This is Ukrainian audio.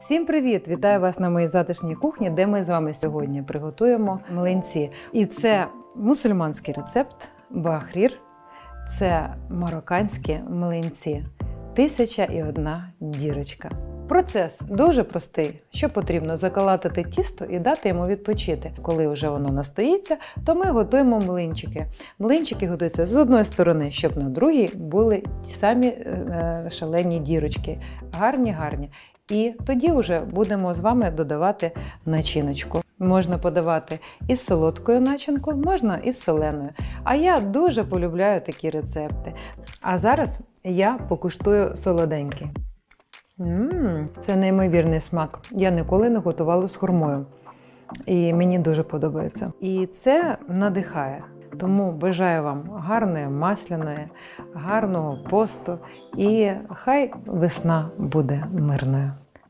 Всім привіт! Вітаю вас на моїй затишній кухні, де ми з вами сьогодні приготуємо млинці. І це мусульманський рецепт бахрір. Це марокканські млинці. Тисяча і одна дірочка. Процес дуже простий. Що потрібно закалатити тісто і дати йому відпочити. Коли вже воно настоїться, то ми готуємо млинчики. Млинчики готуються з одної сторони, щоб на другій були ті самі е, шалені дірочки. Гарні, гарні. І тоді вже будемо з вами додавати начиночку. Можна подавати із солодкою начинкою, можна із соленою. А я дуже полюбляю такі рецепти. А зараз я покуштую солоденький. Мм, це неймовірний смак. Я ніколи не готувала з хурмою. І мені дуже подобається. І це надихає. Тому бажаю вам гарної масляної, гарного посту і хай весна буде мирною.